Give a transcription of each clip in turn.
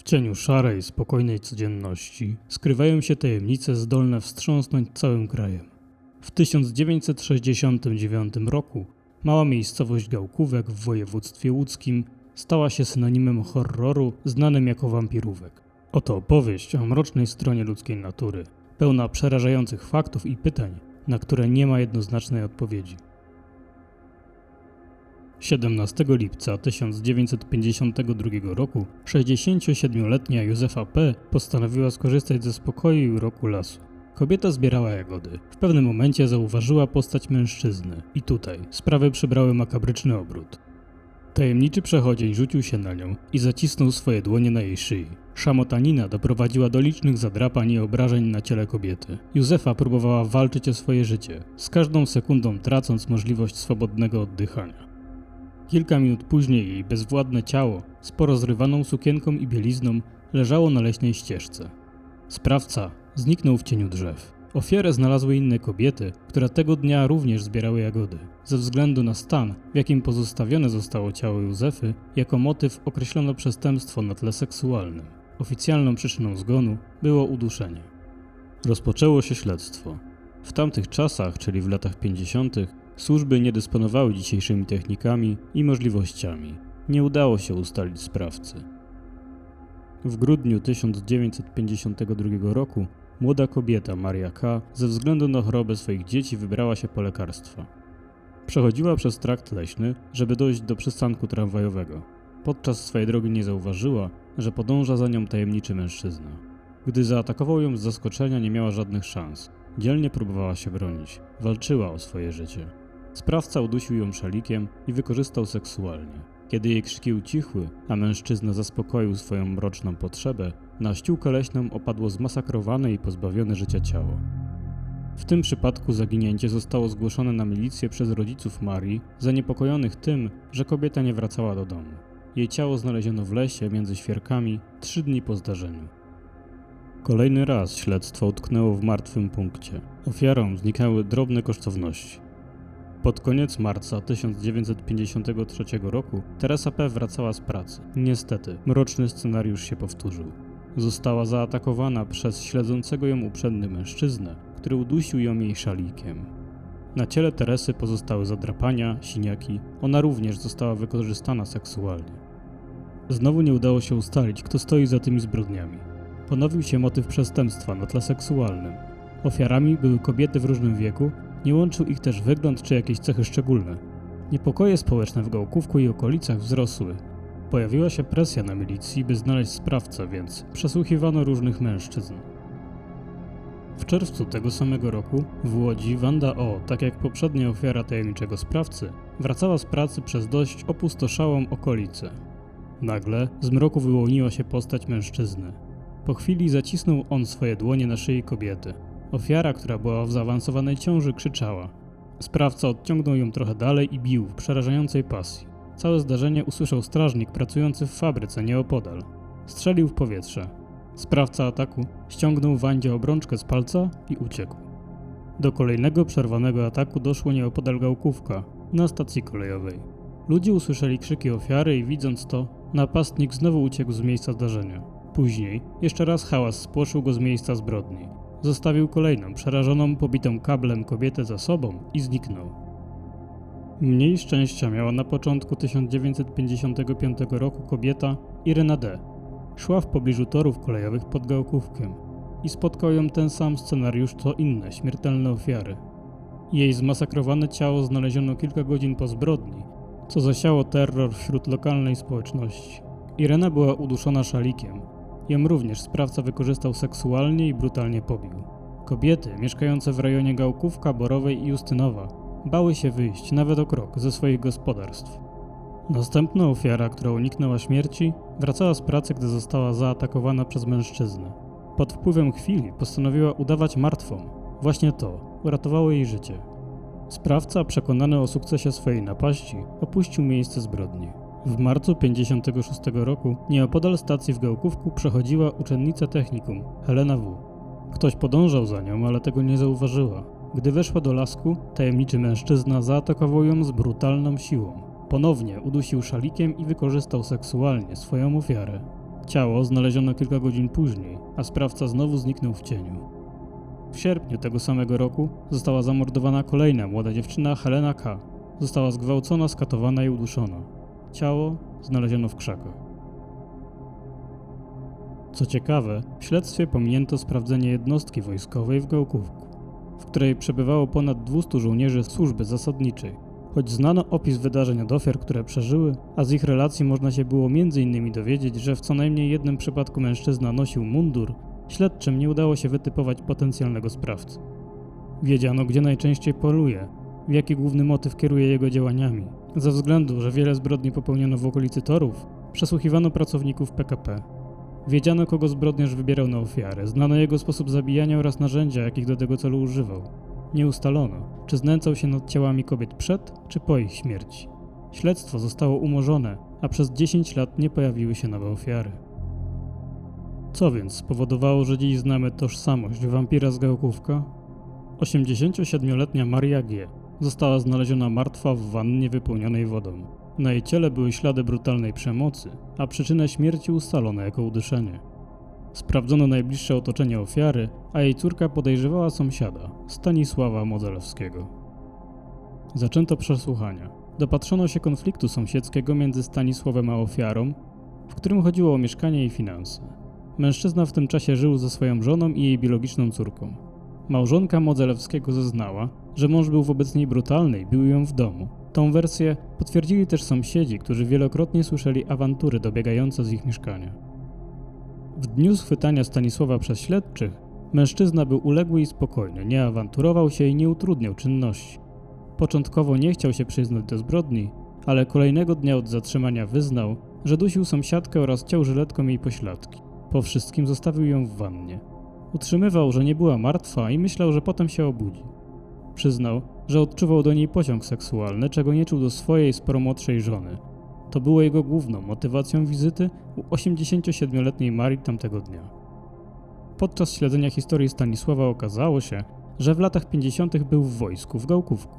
W cieniu szarej, spokojnej codzienności skrywają się tajemnice zdolne wstrząsnąć całym krajem. W 1969 roku mała miejscowość Gałkówek w województwie łódzkim stała się synonimem horroru znanym jako wampirówek. Oto opowieść o mrocznej stronie ludzkiej natury, pełna przerażających faktów i pytań, na które nie ma jednoznacznej odpowiedzi. 17 lipca 1952 roku 67-letnia Józefa P. postanowiła skorzystać ze spokoju i uroku lasu. Kobieta zbierała jagody. W pewnym momencie zauważyła postać mężczyzny. I tutaj sprawy przybrały makabryczny obrót. Tajemniczy przechodzień rzucił się na nią i zacisnął swoje dłonie na jej szyi. Szamotanina doprowadziła do licznych zadrapań i obrażeń na ciele kobiety. Józefa próbowała walczyć o swoje życie, z każdą sekundą tracąc możliwość swobodnego oddychania. Kilka minut później jej bezwładne ciało, z porozrywaną sukienką i bielizną, leżało na leśnej ścieżce. Sprawca zniknął w cieniu drzew. Ofiarę znalazły inne kobiety, które tego dnia również zbierały jagody. Ze względu na stan, w jakim pozostawione zostało ciało Józefy, jako motyw określono przestępstwo na tle seksualnym. Oficjalną przyczyną zgonu było uduszenie. Rozpoczęło się śledztwo. W tamtych czasach, czyli w latach 50., służby nie dysponowały dzisiejszymi technikami i możliwościami. Nie udało się ustalić sprawcy. W grudniu 1952 roku młoda kobieta Maria K. ze względu na chorobę swoich dzieci wybrała się po lekarstwa. Przechodziła przez trakt leśny, żeby dojść do przystanku tramwajowego. Podczas swojej drogi nie zauważyła, że podąża za nią tajemniczy mężczyzna. Gdy zaatakował ją z zaskoczenia, nie miała żadnych szans. Dzielnie próbowała się bronić, walczyła o swoje życie. Sprawca udusił ją szalikiem i wykorzystał seksualnie. Kiedy jej krzyki ucichły, a mężczyzna zaspokoił swoją mroczną potrzebę, na ściółkę leśną opadło zmasakrowane i pozbawione życia ciało. W tym przypadku zaginięcie zostało zgłoszone na milicję przez rodziców Marii, zaniepokojonych tym, że kobieta nie wracała do domu. Jej ciało znaleziono w lesie między świerkami trzy dni po zdarzeniu. Kolejny raz śledztwo utknęło w martwym punkcie. Ofiarą znikały drobne kosztowności. Pod koniec marca 1953 roku Teresa P. wracała z pracy. Niestety, mroczny scenariusz się powtórzył. Została zaatakowana przez śledzącego ją uprzedny mężczyznę, który udusił ją jej szalikiem. Na ciele Teresy pozostały zadrapania, siniaki, ona również została wykorzystana seksualnie. Znowu nie udało się ustalić, kto stoi za tymi zbrodniami. Ponowił się motyw przestępstwa na tle seksualnym. Ofiarami były kobiety w różnym wieku, nie łączył ich też wygląd czy jakieś cechy szczególne. Niepokoje społeczne w Gałkówku i okolicach wzrosły. Pojawiła się presja na milicji, by znaleźć sprawcę, więc przesłuchiwano różnych mężczyzn. W czerwcu tego samego roku w Łodzi Wanda O., tak jak poprzednia ofiara tajemniczego sprawcy, wracała z pracy przez dość opustoszałą okolicę. Nagle z mroku wyłoniła się postać mężczyzny. Po chwili zacisnął on swoje dłonie na szyi kobiety. Ofiara, która była w zaawansowanej ciąży, krzyczała. Sprawca odciągnął ją trochę dalej i bił w przerażającej pasji. Całe zdarzenie usłyszał strażnik pracujący w fabryce nieopodal. Strzelił w powietrze. Sprawca ataku ściągnął Wandzie obrączkę z palca i uciekł. Do kolejnego przerwanego ataku doszło nieopodal Gałkówka, na stacji kolejowej. Ludzie usłyszeli krzyki ofiary i widząc to, napastnik znowu uciekł z miejsca zdarzenia. Później jeszcze raz hałas spłoszył go z miejsca zbrodni. Zostawił kolejną, przerażoną, pobitą kablem kobietę za sobą i zniknął. Mniej szczęścia miała na początku 1955 roku kobieta Irena D. Szła w pobliżu torów kolejowych pod Gałkówkiem i spotkał ją ten sam scenariusz co inne śmiertelne ofiary. Jej zmasakrowane ciało znaleziono kilka godzin po zbrodni, co zasiało terror wśród lokalnej społeczności. Irena była uduszona szalikiem, Ją również sprawca wykorzystał seksualnie i brutalnie pobił. Kobiety mieszkające w rejonie Gałkówka, Borowej i Justynowa bały się wyjść nawet o krok ze swoich gospodarstw. Następna ofiara, która uniknęła śmierci, wracała z pracy, gdy została zaatakowana przez mężczyznę. Pod wpływem chwili postanowiła udawać martwą. Właśnie to uratowało jej życie. Sprawca, przekonany o sukcesie swojej napaści, opuścił miejsce zbrodni. W marcu 56 roku nieopodal stacji w Gałkówku przechodziła uczennica technikum, Helena W. Ktoś podążał za nią, ale tego nie zauważyła. Gdy weszła do lasku, tajemniczy mężczyzna zaatakował ją z brutalną siłą. Ponownie udusił szalikiem i wykorzystał seksualnie swoją ofiarę. Ciało znaleziono kilka godzin później, a sprawca znowu zniknął w cieniu. W sierpniu tego samego roku została zamordowana kolejna młoda dziewczyna Helena K. Została zgwałcona, skatowana i uduszona. Ciało znaleziono w krzakach. Co ciekawe, w śledztwie pominięto sprawdzenie jednostki wojskowej w Gałkówku, w której przebywało ponad 200 żołnierzy służby zasadniczej. Choć znano opis wydarzeń od ofiar, które przeżyły, a z ich relacji można się było m.in. dowiedzieć, że w co najmniej jednym przypadku mężczyzna nosił mundur, śledczym nie udało się wytypować potencjalnego sprawcy. Wiedziano, gdzie najczęściej poluje, jaki główny motyw kieruje jego działaniami. Ze względu, że wiele zbrodni popełniono w okolicy torów, przesłuchiwano pracowników PKP. Wiedziano, kogo zbrodniarz wybierał na ofiarę, znano jego sposób zabijania oraz narzędzia, jakich do tego celu używał. Nie ustalono, czy znęcał się nad ciałami kobiet przed czy po ich śmierci. Śledztwo zostało umorzone, a przez 10 lat nie pojawiły się nowe ofiary. Co więc spowodowało, że dziś znamy tożsamość wampira z Gałkówka? 87-letnia Maria G. została znaleziona martwa w wannie wypełnionej wodą. Na jej ciele były ślady brutalnej przemocy, a przyczynę śmierci ustalono jako uduszenie. Sprawdzono najbliższe otoczenie ofiary, a jej córka podejrzewała sąsiada, Stanisława Modzelewskiego. Zaczęto przesłuchania. Dopatrzono się konfliktu sąsiedzkiego między Stanisławem a ofiarą, w którym chodziło o mieszkanie i finanse. Mężczyzna w tym czasie żył ze swoją żoną i jej biologiczną córką. Małżonka Modzelewskiego zeznała, że mąż był wobec niej brutalny i bił ją w domu. Tą wersję potwierdzili też sąsiedzi, którzy wielokrotnie słyszeli awantury dobiegające z ich mieszkania. W dniu schwytania Stanisława przez śledczych mężczyzna był uległy i spokojny, nie awanturował się i nie utrudniał czynności. Początkowo nie chciał się przyznać do zbrodni, ale kolejnego dnia od zatrzymania wyznał, że dusił sąsiadkę oraz ciął żyletką jej pośladki. Po wszystkim zostawił ją w wannie. Utrzymywał, że nie była martwa i myślał, że potem się obudzi. Przyznał, że odczuwał do niej pociąg seksualny, czego nie czuł do swojej sporo młodszej żony. To było jego główną motywacją wizyty u 87-letniej Marii tamtego dnia. Podczas śledzenia historii Stanisława okazało się, że w latach 50. był w wojsku w Gałkówku.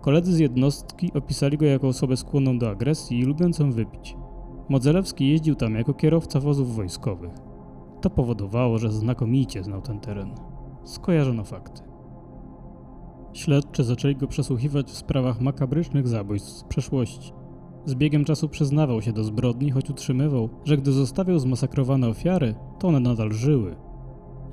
Koledzy z jednostki opisali go jako osobę skłonną do agresji i lubiącą wypić. Modzelewski jeździł tam jako kierowca wozów wojskowych. To powodowało, że znakomicie znał ten teren. Skojarzono fakty. Śledczy zaczęli go przesłuchiwać w sprawach makabrycznych zabójstw z przeszłości. Z biegiem czasu przyznawał się do zbrodni, choć utrzymywał, że gdy zostawiał zmasakrowane ofiary, to one nadal żyły.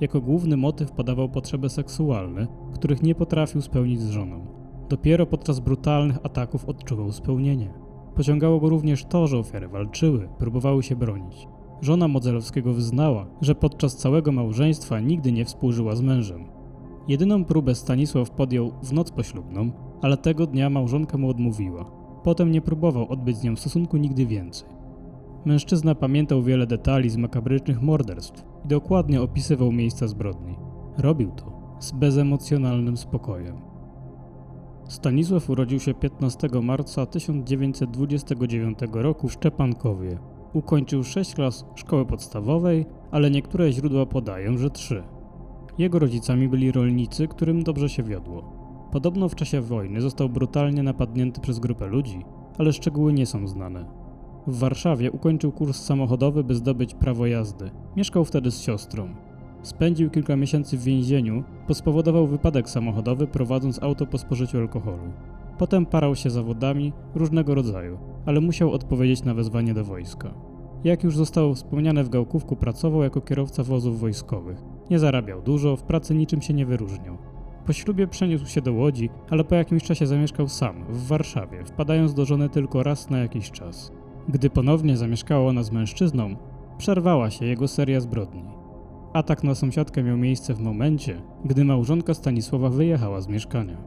Jako główny motyw podawał potrzeby seksualne, których nie potrafił spełnić z żoną. Dopiero podczas brutalnych ataków odczuwał spełnienie. Pociągało go również to, że ofiary walczyły, próbowały się bronić. Żona Modzelowskiego wyznała, że podczas całego małżeństwa nigdy nie współżyła z mężem. Jedyną próbę Stanisław podjął w noc poślubną, ale tego dnia małżonka mu odmówiła. Potem nie próbował odbyć z nią stosunku nigdy więcej. Mężczyzna pamiętał wiele detali z makabrycznych morderstw i dokładnie opisywał miejsca zbrodni. Robił to z bezemocjonalnym spokojem. Stanisław urodził się 15 marca 1929 roku w Szczepankowie. Ukończył 6 klas szkoły podstawowej, ale niektóre źródła podają, że 3. Jego rodzicami byli rolnicy, którym dobrze się wiodło. Podobno w czasie wojny został brutalnie napadnięty przez grupę ludzi, ale szczegóły nie są znane. W Warszawie ukończył kurs samochodowy, by zdobyć prawo jazdy. Mieszkał wtedy z siostrą. Spędził kilka miesięcy w więzieniu, bo spowodował wypadek samochodowy prowadząc auto po spożyciu alkoholu. Potem parał się zawodami różnego rodzaju, ale musiał odpowiedzieć na wezwanie do wojska. Jak już zostało wspomniane w Gałkówku pracował jako kierowca wozów wojskowych. Nie zarabiał dużo, w pracy niczym się nie wyróżniał. Po ślubie przeniósł się do Łodzi, ale po jakimś czasie zamieszkał sam, w Warszawie, wpadając do żony tylko raz na jakiś czas. Gdy ponownie zamieszkała ona z mężczyzną, przerwała się jego seria zbrodni. Atak na sąsiadkę miał miejsce w momencie, gdy małżonka Stanisława wyjechała z mieszkania.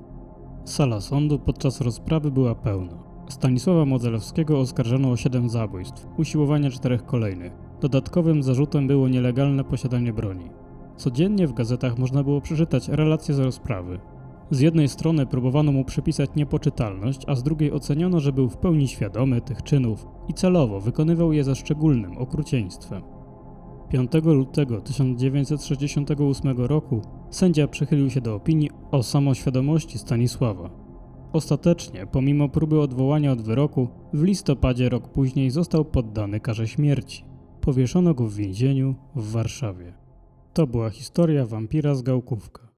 Sala sądu podczas rozprawy była pełna. Stanisława Modzelewskiego oskarżono o 7 zabójstw, usiłowania czterech kolejnych. Dodatkowym zarzutem było nielegalne posiadanie broni. Codziennie w gazetach można było przeczytać relacje z rozprawy. Z jednej strony próbowano mu przypisać niepoczytalność, a z drugiej oceniono, że był w pełni świadomy tych czynów i celowo wykonywał je ze szczególnym okrucieństwem. 5 lutego 1968 roku sędzia przychylił się do opinii o samoświadomości Stanisława. Ostatecznie, pomimo próby odwołania od wyroku, w listopadzie rok później został poddany karze śmierci. powieszono go w więzieniu w Warszawie. To była historia wampira z Gałkówka.